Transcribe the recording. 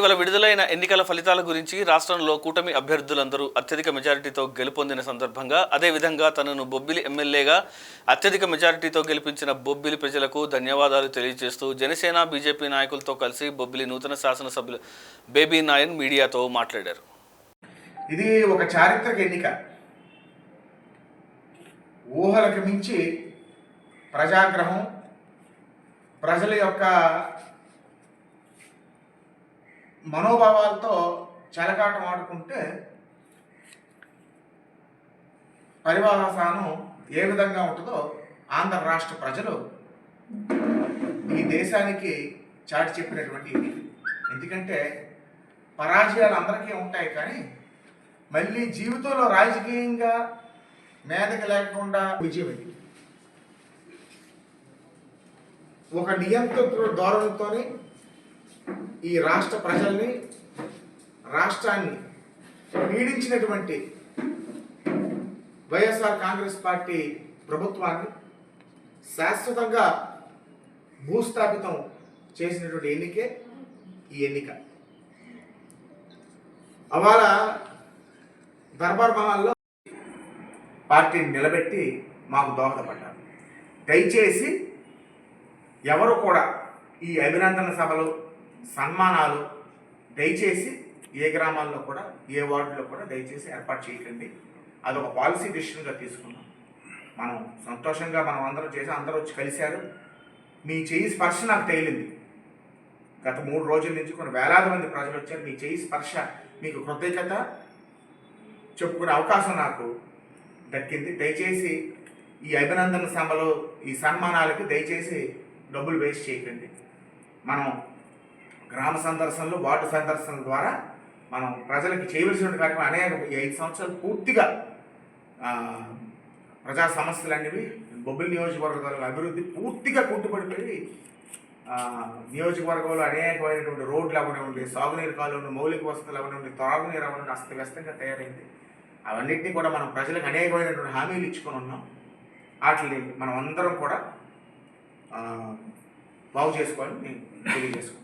ఇటీవల విడుదలైన ఎన్నికల ఫలితాల గురించి రాష్ట్రంలో కూటమి అభ్యర్థులందరూ అత్యధిక మెజారిటీతో గెలుపొందిన సందర్భంగా అదేవిధంగా తనను బొబ్బిలి ఎమ్మెల్యేగా అత్యధిక మెజారిటీతో గెలిపించిన బొబ్బిలి ప్రజలకు ధన్యవాదాలు తెలియజేస్తూ జనసేన బీజేపీ నాయకులతో కలిసి బొబ్బిలి నూతన శాసనసభ్యులు బేబీ నాయన్ మీడియాతో మాట్లాడారు. ఇది ఒక చారిత్రక ఎన్నిక. ఊహలకు మించి ప్రజాగ్రహం ప్రజల యొక్క మనోభావాలతో చెలకాటం ఆడుకుంటే పరివాహసానం ఏ విధంగా ఉంటుందో ఆంధ్ర రాష్ట్ర ప్రజలు ఈ దేశానికి చాటి చెప్పినటువంటి ఎందుకంటే పరాజయాలు అందరికీ ఉంటాయి కానీ మళ్ళీ జీవితంలో రాజకీయంగా మేధక లేకుండా విజయం ఒక నియంత్రణ ధోరణితోనే ఈ రాష్ట్ర ప్రజల్ని రాష్ట్రాన్ని పీడించినటువంటి వైఎస్ఆర్ కాంగ్రెస్ పార్టీ ప్రభుత్వాన్ని శాశ్వతంగా భూస్థాపితం చేసినటువంటి ఎన్నికే ఈ ఎన్నిక. అవాళ దర్బార్ మహల్లో పార్టీని నిలబెట్టి మాకు దోహదపడ్డారు. దయచేసి ఎవరు కూడా ఈ అభినందన సభలు సన్మానాలు దయచేసి ఏ గ్రామాల్లో కూడా ఏ వార్డులో కూడా దయచేసి ఏర్పాటు చేయకండి. అదొక పాలసీ డిసిషన్గా తీసుకున్నాం. మనం సంతోషంగా మనం అందరం చేసి అందరూ వచ్చి కలిశారు. మీ చేయి స్పర్శ నాకు తగిలింది. గత మూడు రోజుల నుంచి కొన్ని వేలాది మంది ప్రజలు వచ్చారు. మీ చేయి స్పర్శ మీకు కృతజ్ఞత చెప్పుకునే అవకాశం నాకు దక్కింది. దయచేసి ఈ అభినందన సభలో ఈ సన్మానాలకి దయచేసి డబ్బులు వేస్ట్ చేయకండి. మనం గ్రామ సందర్శనలు వార్డు సందర్శనల ద్వారా మనం ప్రజలకు చేయవలసిన కార్యక్రమం అనేక ఈ ఐదు సంవత్సరాలు పూర్తిగా ప్రజా సమస్యలు అనేవి బొబ్బిలి నియోజకవర్గాల అభివృద్ధి పూర్తిగా కుట్టుబడిపోయి నియోజకవర్గంలో అనేకమైనటువంటి రోడ్లు అవనివ్వండి సాగునీరు కాలువలు మౌలిక వసతులు అవనివ్వండి త్రాగునీరు అవనివ్వండి అస్తవ్యస్తంగా తయారైంది. అవన్నింటినీ కూడా మనం ప్రజలకు అనేకమైనటువంటి హామీలు ఇచ్చుకొని ఉన్నాం. వాటిని మనం అందరం కూడా బాగు చేసుకోవాలని తెలియజేసుకోవాలి